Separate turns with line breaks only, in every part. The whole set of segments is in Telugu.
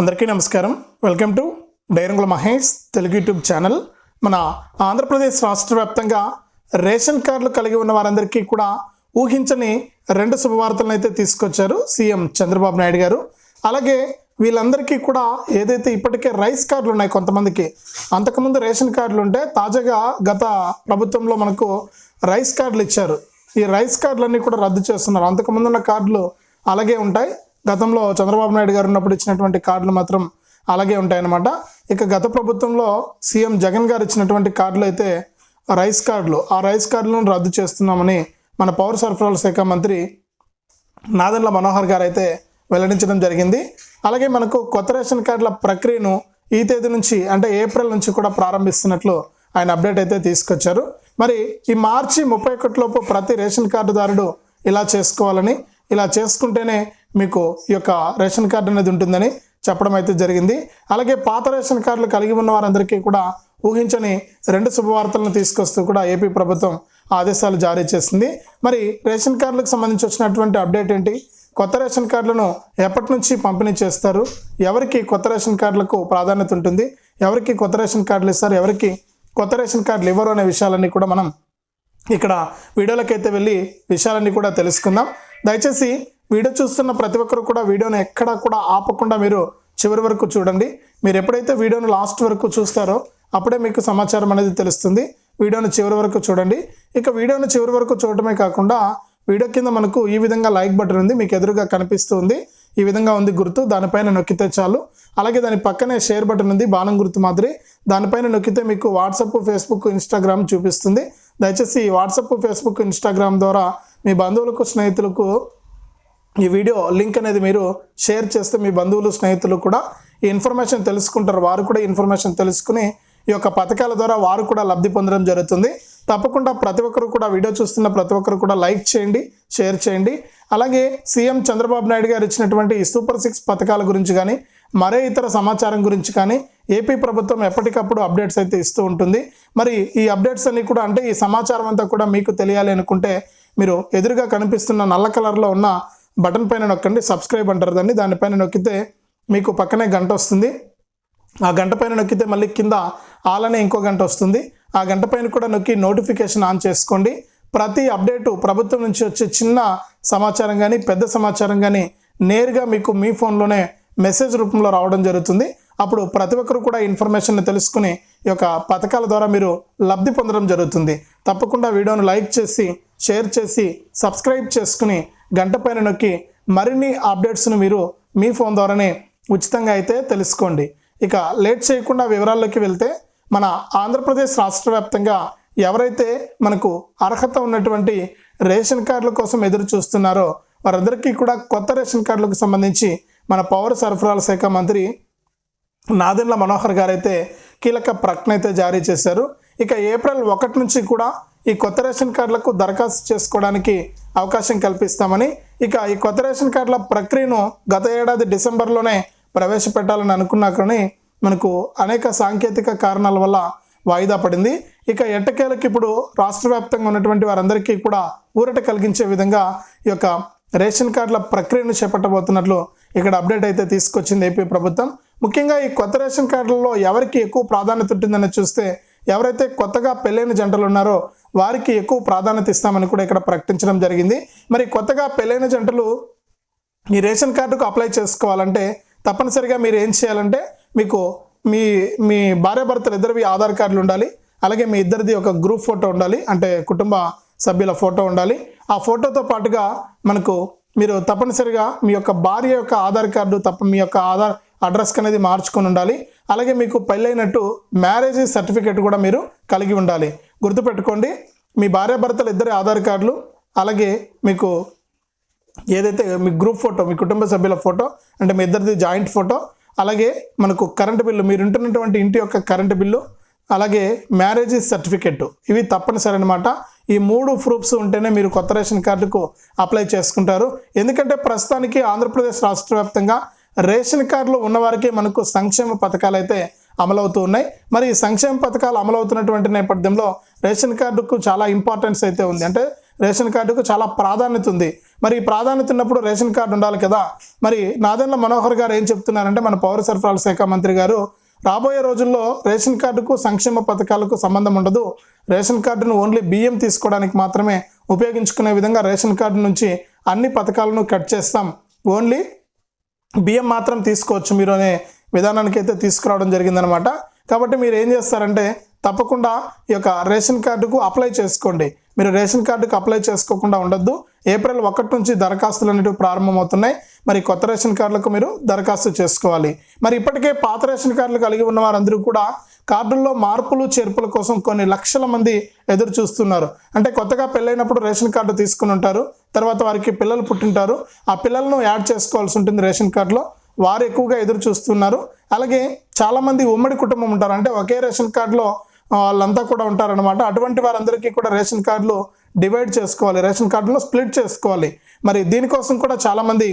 అందరికీ నమస్కారం. వెల్కమ్ టు డైరంగుల మహేష్ తెలుగు యూట్యూబ్ ఛానల్. మన ఆంధ్రప్రదేశ్ రాష్ట్ర వ్యాప్తంగా రేషన్ కార్డులు కలిగి ఉన్న వారందరికీ కూడా ఊహించని రెండు శుభవార్తలను అయితే తీసుకొచ్చారు సీఎం చంద్రబాబు నాయుడు గారు. అలాగే వీళ్ళందరికీ కూడా ఏదైతే ఇప్పటికే రైస్ కార్డులు ఉన్నాయి కొంతమందికి అంతకుముందు రేషన్ కార్డులు ఉంటే తాజాగా గత ప్రభుత్వంలో మనకు రైస్ కార్డులు ఇచ్చారు. ఈ రైస్ కార్డులన్నీ కూడా రద్దు చేస్తున్నారు. అంతకుముందు ఉన్న కార్డులు అలాగే ఉంటాయి. గతంలో చంద్రబాబు నాయుడు గారు ఉన్నప్పుడు ఇచ్చినటువంటి కార్డులు మాత్రం అలాగే ఉంటాయన్నమాట. ఇక గత ప్రభుత్వంలో సీఎం జగన్ గారు ఇచ్చినటువంటి కార్డులు అయితే రైస్ కార్డులు. ఆ రైస్ కార్డులను రద్దు చేస్తున్నామని మన పౌర సరఫరాల శాఖ మంత్రి నాదెండ్ల మనోహర్ గారు అయితే వెల్లడించడం జరిగింది. అలాగే మనకు కొత్త రేషన్ కార్డుల ప్రక్రియను ఈ తేదీ నుంచి అంటే ఏప్రిల్ నుంచి కూడా ప్రారంభిస్తున్నట్లు ఆయన అప్డేట్ అయితే తీసుకొచ్చారు. మరి ఈ మార్చి ముప్పై ఒకటిలోపు ప్రతి రేషన్ కార్డుదారుడు ఇలా చేసుకోవాలని ఇలా చేసుకుంటేనే మీకు ఈ యొక్క రేషన్ కార్డు అనేది ఉంటుందని చెప్పడం అయితే జరిగింది. అలాగే పాత రేషన్ కార్డులు కలిగి ఉన్న వారందరికీ కూడా ఊహించని రెండు శుభవార్తలను తీసుకొస్తూ కూడా ఏపీ ప్రభుత్వం ఆదేశాలు జారీ చేసింది. మరి రేషన్ కార్డులకు సంబంధించి వచ్చినటువంటి అప్డేట్ ఏంటి? కొత్త రేషన్ కార్డులను ఎప్పటి నుంచి పంపిణీ చేస్తారు? ఎవరికి కొత్త రేషన్ కార్డులకు ప్రాధాన్యత ఉంటుంది? ఎవరికి కొత్త రేషన్ కార్డులు ఇస్తారు? ఎవరికి కొత్త రేషన్ కార్డులు ఇవ్వరు అనే విషయాలన్నీ కూడా మనం ఇక్కడ వీడియోలకైతే వెళ్ళి విషయాలన్నీ కూడా తెలుసుకుందాం. దయచేసి వీడియో చూస్తున్న ప్రతి ఒక్కరు కూడా వీడియోను ఎక్కడా కూడా ఆపకుండా మీరు చివరి వరకు చూడండి. మీరు ఎప్పుడైతే వీడియోను లాస్ట్ వరకు చూస్తారో అప్పుడే మీకు సమాచారం అనేది తెలుస్తుంది. వీడియోను చివరి వరకు చూడండి. ఇక వీడియోను చివరి వరకు చూడటమే కాకుండా వీడియో కింద మనకు ఈ విధంగా లైక్ బటన్ ఉంది. మీకు ఎదురుగా కనిపిస్తుంది ఈ విధంగా ఉంది గుర్తు. దానిపైన నొక్కితే చాలు. అలాగే దాని పక్కనే షేర్ బటన్ ఉంది. బాణం గుర్తు మాదిరి. దానిపైన నొక్కితే మీకు వాట్సాప్ ఫేస్బుక్ ఇన్స్టాగ్రామ్ చూపిస్తుంది. దయచేసి వాట్సాప్ ఫేస్బుక్ ఇన్స్టాగ్రామ్ ద్వారా మీ బంధువులకు స్నేహితులకు ఈ వీడియో లింక్ అనేది మీరు షేర్ చేస్తే మీ బంధువులు స్నేహితులు కూడా ఈ ఇన్ఫర్మేషన్ తెలుసుకుంటారు. వారు కూడా ఇన్ఫర్మేషన్ తెలుసుకుని ఈ యొక్క పథకాల ద్వారా వారు కూడా లబ్ధి పొందడం జరుగుతుంది. తప్పకుండా ప్రతి ఒక్కరు కూడా వీడియో చూస్తున్న ప్రతి ఒక్కరు కూడా లైక్ చేయండి షేర్ చేయండి. అలాగే సీఎం చంద్రబాబు నాయుడు గారు ఇచ్చినటువంటి ఈ సూపర్ సిక్స్ పథకాల గురించి కానీ మరే ఇతర సమాచారం గురించి కానీ ఏపీ ప్రభుత్వం ఎప్పటికప్పుడు అప్డేట్స్ అయితే ఇస్తూ ఉంటుంది. మరి ఈ అప్డేట్స్ అన్ని కూడా అంటే ఈ సమాచారం అంతా కూడా మీకు తెలియాలి అనుకుంటే మీరు ఎదురుగా కనిపిస్తున్న నల్ల కలర్లో ఉన్న బటన్ పైన నొక్కండి సబ్స్క్రైబ్ అంటారు దాన్ని. దానిపైన నొక్కితే మీకు పక్కనే గంట వస్తుంది. ఆ గంట పైన నొక్కితే మళ్ళీ కింద ఆలనే ఇంకో గంట వస్తుంది. ఆ గంట పైన కూడా నొక్కి నోటిఫికేషన్ ఆన్ చేసుకోండి. ప్రతి అప్డేటు ప్రభుత్వం నుంచి వచ్చే చిన్న సమాచారం కానీ పెద్ద సమాచారం కానీ నేరుగా మీకు మీ ఫోన్లోనే మెసేజ్ రూపంలో రావడం జరుగుతుంది. అప్పుడు ప్రతి ఒక్కరు కూడా ఇన్ఫర్మేషన్ తెలుసుకుని ఈ యొక్క పథకాల ద్వారా మీరు లబ్ధి పొందడం జరుగుతుంది. తప్పకుండా వీడియోను లైక్ చేసి షేర్ చేసి సబ్స్క్రైబ్ చేసుకుని గంట పైన నొక్కి మరిన్ని అప్డేట్స్ను మీరు మీ ఫోన్ ద్వారానే ఉచితంగా అయితే తెలుసుకోండి. ఇక లేట్ చేయకుండా వివరాల్లోకి వెళ్తే మన ఆంధ్రప్రదేశ్ రాష్ట్ర వ్యాప్తంగా ఎవరైతే మనకు అర్హత ఉన్నటువంటి రేషన్ కార్డుల కోసం ఎదురు చూస్తున్నారో వారందరికీ కూడా కొత్త రేషన్ కార్డులకు సంబంధించి మన పౌర సరఫరాల శాఖ మంత్రి నాదెండ్ల మనోహర్ గారు అయితే కీలక ప్రకటన అయితే జారీ చేశారు. ఇక ఏప్రిల్ ఒకటి నుంచి కూడా ఈ కొత్త రేషన్ కార్డులకు దరఖాస్తు చేసుకోవడానికి అవకాశం కల్పిస్తామని ఇక ఈ కొత్త రేషన్ కార్డుల ప్రక్రియను గత ఏడాది డిసెంబర్లోనే ప్రవేశపెట్టాలని అనుకున్నా కానీ మనకు అనేక సాంకేతిక కారణాల వల్ల వాయిదా పడింది. ఇక ఎట్టకేలకు ఇప్పుడు రాష్ట్ర వ్యాప్తంగా ఉన్నటువంటి వారందరికీ కూడా ఊరట కలిగించే విధంగా ఈ యొక్క రేషన్ కార్డుల ప్రక్రియను చేపట్టబోతున్నట్లు ఇక్కడ అప్డేట్ అయితే తీసుకొచ్చింది ఏపీ ప్రభుత్వం. ముఖ్యంగా ఈ కొత్త రేషన్ కార్డులలో ఎవరికి ఎక్కువ ప్రాధాన్యత ఉంటుందని చూస్తే ఎవరైతే కొత్తగా పెళ్ళైన జంటలు ఉన్నారో వారికి ఎక్కువ ప్రాధాన్యత ఇస్తామని కూడా ఇక్కడ ప్రకటించడం జరిగింది. మరి కొత్తగా పెళ్ళైన జంటలు ఈ రేషన్ కార్డుకు అప్లై చేసుకోవాలంటే తప్పనిసరిగా మీరు ఏం చేయాలంటే మీకు మీ మీ భార్యాభర్తలు ఇద్దరివి ఆధార్ కార్డులు ఉండాలి. అలాగే మీ ఇద్దరిది ఒక గ్రూప్ ఫోటో ఉండాలి. అంటే కుటుంబ సభ్యుల ఫోటో ఉండాలి. ఆ ఫోటోతో పాటుగా మనకు మీరు తప్పనిసరిగా మీ యొక్క భార్య యొక్క ఆధార్ కార్డు తప్ప మీ యొక్క ఆధార్ అడ్రస్ అనేది మార్చుకొని ఉండాలి. అలాగే మీకు పెళ్ళైనట్టు మ్యారేజ్ సర్టిఫికేట్ కూడా మీరు కలిగి ఉండాలి. గుర్తుపెట్టుకోండి మీ భార్యాభర్తలు ఇద్దరి ఆధార్ కార్డులు అలాగే మీకు ఏదైతే మీ గ్రూప్ ఫోటో మీ కుటుంబ సభ్యుల ఫోటో అంటే మీ ఇద్దరిది జాయింట్ ఫోటో అలాగే మనకు కరెంటు బిల్లు మీరు ఉంటున్నటువంటి ఇంటి యొక్క కరెంటు బిల్లు అలాగే మ్యారేజ్ సర్టిఫికెట్. ఇవి తప్పనిసరి అనమాట ఈ మూడు ప్రూఫ్స్ ఉంటేనే మీరు కొత్త రేషన్ కార్డుకు అప్లై చేసుకుంటారు. ఎందుకంటే ప్రస్తుతానికి ఆంధ్రప్రదేశ్ రాష్ట్ర వ్యాప్తంగా రేషన్ కార్డులు ఉన్నవారికి మనకు సంక్షేమ పథకాలు అయితే అమలవుతూ ఉన్నాయి. మరి ఈ సంక్షేమ పథకాలు అమలవుతున్నటువంటి నేపథ్యంలో రేషన్ కార్డుకు చాలా ఇంపార్టెన్స్ అయితే ఉంది. అంటే రేషన్ కార్డుకు చాలా ప్రాధాన్యత ఉంది. మరి ప్రాధాన్యత ఉన్నప్పుడు రేషన్ కార్డు ఉండాలి కదా? మరి నాదెండ్ల మనోహర్ గారు ఏం చెప్తున్నారంటే మన పౌర సరఫరాల శాఖ మంత్రి గారు రాబోయే రోజుల్లో రేషన్ కార్డుకు సంక్షేమ పథకాలకు సంబంధం ఉండదు. రేషన్ కార్డును ఓన్లీ బియ్యం తీసుకోవడానికి మాత్రమే ఉపయోగించుకునే విధంగా రేషన్ కార్డు నుంచి అన్ని పథకాలను కట్ చేస్తాం. ఓన్లీ బియ్యం మాత్రం తీసుకోవచ్చు మీరు అనే విధానానికి అయితే తీసుకురావడం జరిగిందనమాట. కాబట్టి మీరు ఏం చేస్తారంటే తప్పకుండా ఈ యొక్క రేషన్ కార్డుకు అప్లై చేసుకోండి. మీరు రేషన్ కార్డుకు అప్లై చేసుకోకుండా ఉండొద్దు. ఏప్రిల్ ఒకటి నుంచి దరఖాస్తులు అనేవి ప్రారంభమవుతున్నాయి. మరి కొత్త రేషన్ కార్డులకు మీరు దరఖాస్తు చేసుకోవాలి. మరి ఇప్పటికే పాత రేషన్ కార్డులు కలిగి ఉన్న వారందరూ కూడా కార్డుల్లో మార్పులు చేర్పుల కోసం కొన్ని లక్షల మంది ఎదురు చూస్తున్నారు. అంటే కొత్తగా పెళ్ళైనప్పుడు రేషన్ కార్డు తీసుకుని ఉంటారు. తర్వాత వారికి పిల్లలు పుట్టింటారు. ఆ పిల్లలను యాడ్ చేసుకోవాల్సి ఉంటుంది రేషన్ కార్డులో. వారు ఎక్కువగా ఎదురు చూస్తున్నారు. అలాగే చాలామంది ఉమ్మడి కుటుంబం ఉంటారు. అంటే ఒకే రేషన్ కార్డులో వాళ్ళంతా కూడా ఉంటారనమాట అటువంటి వారందరికీ కూడా రేషన్ కార్డులు డివైడ్ చేసుకోవాలి. రేషన్ కార్డులో స్ప్లిట్ చేసుకోవాలి. మరి దీనికోసం కూడా చాలామంది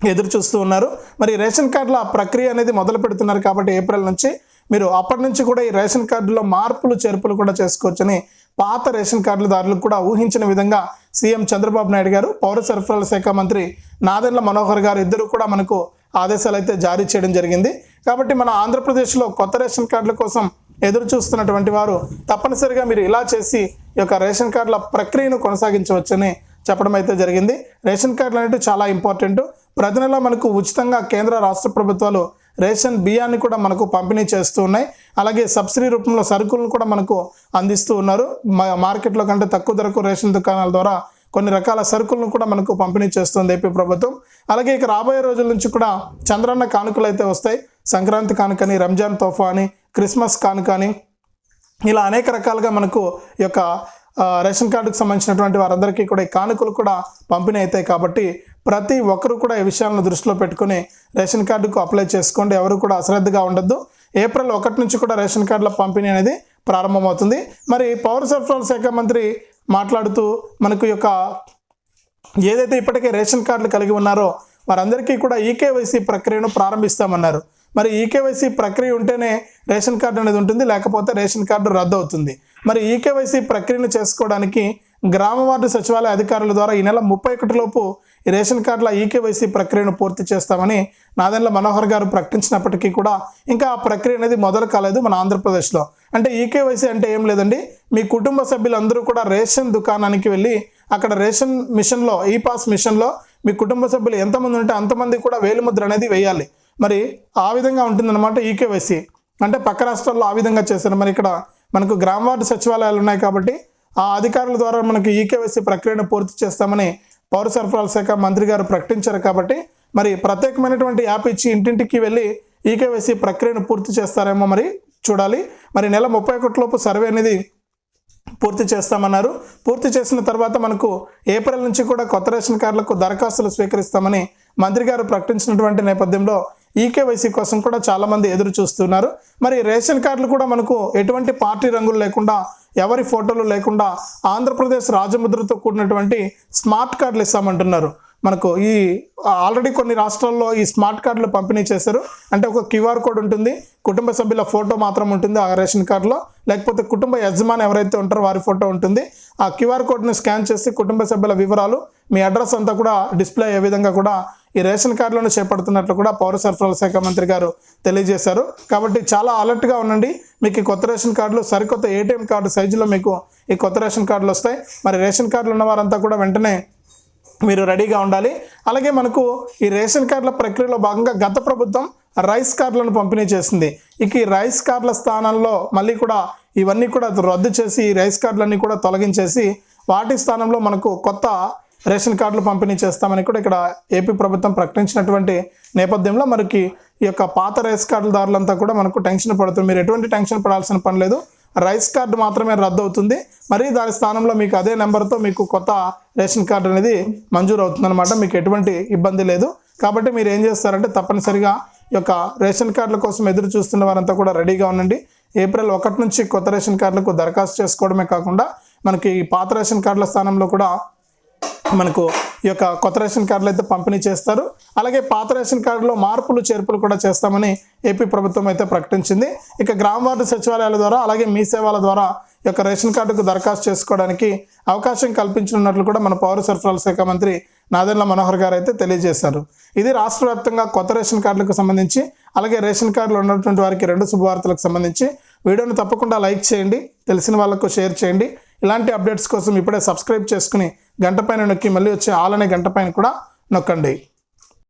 ఎదురు చూస్తూ ఉన్నారు. మరి రేషన్ కార్డుల ప్రక్రియ అనేది మొదలు పెడుతున్నారు కాబట్టి ఏప్రిల్ నుంచి మీరు అప్పటి నుంచి కూడా ఈ రేషన్ కార్డులో మార్పులు చేర్పులు కూడా చేసుకోవచ్చని పాత రేషన్ కార్డుల దారులకు కూడా ఊహించిన విధంగా సీఎం చంద్రబాబు నాయుడు గారు పౌర సరఫరాల శాఖ మంత్రి నాదెండ్ల మనోహర్ గారు ఇద్దరు కూడా మనకు ఆదేశాలు అయితే జారీ చేయడం జరిగింది. కాబట్టి మన ఆంధ్రప్రదేశ్లో కొత్త రేషన్ కార్డుల కోసం ఎదురు చూస్తున్నటువంటి వారు తప్పనిసరిగా మీరు ఇలా చేసి ఈ యొక్క రేషన్ కార్డుల ప్రక్రియను కొనసాగించవచ్చని చెప్పడం అయితే జరిగింది. రేషన్ కార్డులు అనేవి చాలా ఇంపార్టెంట్. ప్రతి నెల మనకు ఉచితంగా కేంద్ర రాష్ట్ర ప్రభుత్వాలు రేషన్ బియ్యాన్ని కూడా మనకు పంపిణీ చేస్తూ ఉన్నాయి. అలాగే సబ్సిడీ రూపంలో సరుకులను కూడా మనకు అందిస్తూ ఉన్నారు. మా- మార్కెట్లో కంటే తక్కువ ధరకు రేషన్ దుకాణాల ద్వారా కొన్ని రకాల సరుకులను కూడా మనకు పంపిణీ చేస్తుంది ఏపీ ప్రభుత్వం. అలాగే ఇక రాబోయే రోజుల నుంచి కూడా చంద్రన్న కానుకలు అయితే వస్తాయి. సంక్రాంతి కానుకని రంజాన్ తోఫా అని క్రిస్మస్ కానుకని ఇలా అనేక రకాలుగా మనకు ఈ యొక్క రేషన్ కార్డుకు సంబంధించినటువంటి వారందరికీ కూడా ఈ కానుకలు కూడా పంపిణీ అవుతాయి కాబట్టి ప్రతి ఒక్కరు కూడా ఈ విషయాలను దృష్టిలో పెట్టుకుని రేషన్ కార్డుకు అప్లై చేసుకోండి. ఎవరు కూడా అశ్రద్ధగా ఉండొద్దు. ఏప్రిల్ ఒకటి నుంచి కూడా రేషన్ కార్డుల పంపిణీ అనేది ప్రారంభమవుతుంది. మరి పౌర సరఫరాల శాఖ మంత్రి మాట్లాడుతూ మనకు ఈ యొక్క ఏదైతే ఇప్పటికే రేషన్ కార్డులు కలిగి ఉన్నారో వారందరికీ కూడా ఈకేవైసీ ప్రక్రియను ప్రారంభిస్తామన్నారు. మరి ఈకేవైసీ ప్రక్రియ ఉంటేనే రేషన్ కార్డు అనేది ఉంటుంది లేకపోతే రేషన్ కార్డు రద్దు అవుతుంది మరి ఈకేవైసీ ప్రక్రియను చేసుకోవడానికి గ్రామ వార్డు సచివాలయ అధికారుల ద్వారా ఈ నెల ముప్పై ఒకటిలోపు ఈ రేషన్ కార్డుల ఈకేవైసీ ప్రక్రియను పూర్తి చేస్తామని నాదెండ్ల మనోహర్ గారు ప్రకటించినప్పటికీ కూడా ఇంకా ఆ ప్రక్రియ అనేది మొదలు కాలేదు మన ఆంధ్రప్రదేశ్లో. అంటే ఈకేవైసీ అంటే ఏం లేదండి మీ కుటుంబ సభ్యులందరూ కూడా రేషన్ దుకాణానికి వెళ్ళి అక్కడ రేషన్ మిషన్లో ఈ పాస్ మిషన్లో మీ కుటుంబ సభ్యులు ఎంతమంది ఉంటే అంతమంది కూడా వేలిముద్ర అనేది వేయాలి. మరి ఆ విధంగా ఉంటుందన్నమాట ఈకేవైసీ అంటే పక్క రాష్ట్రాల్లో ఆ విధంగా చేశారు. మరి ఇక్కడ మనకు గ్రామ వార్డు సచివాలయాలు ఉన్నాయి కాబట్టి ఆ అధికారుల ద్వారా మనకు ఈకేవైసీ ప్రక్రియను పూర్తి చేస్తామని పౌర సరఫరాల శాఖ మంత్రి గారు ప్రకటించారు కాబట్టి మరి ప్రత్యేకమైనటువంటి యాప్ ఇచ్చి ఇంటింటికి వెళ్ళి ఈకేవైసీ ప్రక్రియను పూర్తి చేస్తారేమో మరి చూడాలి. మరి నెల ముప్పై ఒకటిలోపు సర్వే అనేది పూర్తి చేస్తామన్నారు. పూర్తి చేసిన తర్వాత మనకు ఏప్రిల్ నుంచి కూడా కొత్త రేషన్ కార్డులకు దరఖాస్తులు స్వీకరిస్తామని మంత్రి గారు ప్రకటించినటువంటి నేపథ్యంలో ఈకేవైసీ కోసం కూడా చాలామంది ఎదురు చూస్తున్నారు. మరి రేషన్ కార్డులు కూడా మనకు ఎటువంటి పార్టీ రంగులు లేకుండా ఎవరి ఫోటోలు లేకుండా ఆంధ్రప్రదేశ్ రాజముద్రతో కూడినటువంటి స్మార్ట్ కార్డులు ఇస్తామంటున్నారు. మనకు ఈ ఆల్రెడీ కొన్ని రాష్ట్రాల్లో ఈ స్మార్ట్ కార్డులు పంపిణీ చేశారు. అంటే ఒక క్యూఆర్ కోడ్ ఉంటుంది. కుటుంబ సభ్యుల ఫోటో మాత్రం ఉంటుంది ఆ రేషన్ కార్డులో. లేకపోతే కుటుంబ యజమాని ఎవరైతే ఉంటారో వారి ఫోటో ఉంటుంది. ఆ క్యూఆర్ కోడ్ని స్కాన్ చేసి కుటుంబ సభ్యుల వివరాలు మీ అడ్రస్ అంతా కూడా డిస్ప్లే అయ్యే విధంగా కూడా ఈ రేషన్ కార్డులను చేపడుతున్నట్లు కూడా పౌర సరఫరాల శాఖ మంత్రి గారు తెలియజేశారు. కాబట్టి చాలా అలర్ట్గా ఉండండి. మీకు ఈ కొత్త రేషన్ కార్డులు సరికొత్త ఏటీఎం కార్డు సైజులో మీకు ఈ కొత్త రేషన్ కార్డులు వస్తాయి. మరి రేషన్ కార్డులు ఉన్న వారంతా కూడా వెంటనే మీరు రెడీగా ఉండాలి. అలాగే మనకు ఈ రేషన్ కార్డుల ప్రక్రియలో భాగంగా గత ప్రభుత్వం రైస్ కార్డులను పంపిణీ చేసింది. ఇక ఈ రైస్ కార్డుల స్థానంలో మళ్ళీ కూడా ఇవన్నీ కూడా రద్దు చేసి ఈ రైస్ కార్డులన్నీ కూడా తొలగించేసి వాటి స్థానంలో మనకు కొత్త రేషన్ కార్డులు పంపిణీ చేస్తామని కూడా ఇక్కడ ఏపీ ప్రభుత్వం ప్రకటించినటువంటి నేపథ్యంలో మనకి ఈ యొక్క పాత రైస్ కార్డులదారులంతా కూడా మనకు టెన్షన్ పడుతుంది మీరు ఎటువంటి టెన్షన్ పడాల్సిన పని లేదు. రైస్ కార్డు మాత్రమే రద్దు అవుతుంది మరి దాని స్థానంలో మీకు అదే నెంబర్తో మీకు కొత్త రేషన్ కార్డు అనేది మంజూరు అవుతుందన్నమాట మీకు ఎటువంటి ఇబ్బంది లేదు. కాబట్టి మీరు ఏం చేస్తారంటే తప్పనిసరిగా ఈ యొక్క రేషన్ కార్డుల కోసం ఎదురు చూస్తున్న వారంతా కూడా రెడీగా ఉండండి. ఏప్రిల్ ఒకటి నుంచి కొత్త రేషన్ కార్డులకు దరఖాస్తు చేసుకోవడమే కాకుండా మనకి ఈ పాత రేషన్ కార్డుల స్థానంలో కూడా మనకు ఈ యొక్క కొత్త రేషన్ కార్డులు అయితే పంపిణీ చేస్తారు. అలాగే పాత రేషన్ కార్డులో మార్పులు చేర్పులు కూడా చేస్తామని ఏపీ ప్రభుత్వం అయితే ప్రకటించింది. ఇక గ్రామ వార్డు సచివాలయాల ద్వారా అలాగే మీ సేవల ద్వారా ఈ యొక్క రేషన్ కార్డుకు దరఖాస్తు చేసుకోవడానికి అవకాశం కల్పించనున్నట్లు కూడా మన పౌర సరఫరాల శాఖ మంత్రి నాదెండ్ల మనోహర్ గారు అయితే తెలియజేశారు. ఇది రాష్ట్ర వ్యాప్తంగా కొత్త రేషన్ కార్డులకు సంబంధించి అలాగే రేషన్ కార్డులు ఉన్నటువంటి వారికి రెండు శుభవార్తలకు సంబంధించి. వీడియోను తప్పకుండా లైక్ చేయండి తెలిసిన వాళ్ళకు షేర్ చేయండి. ఇలాంటి అప్డేట్స్ కోసం ఇప్పుడే సబ్స్క్రైబ్ చేసుకుని గంట పైన నొక్కి మళ్ళీ వచ్చే ఆల్ అనే గంట పైన కూడా నొక్కండి.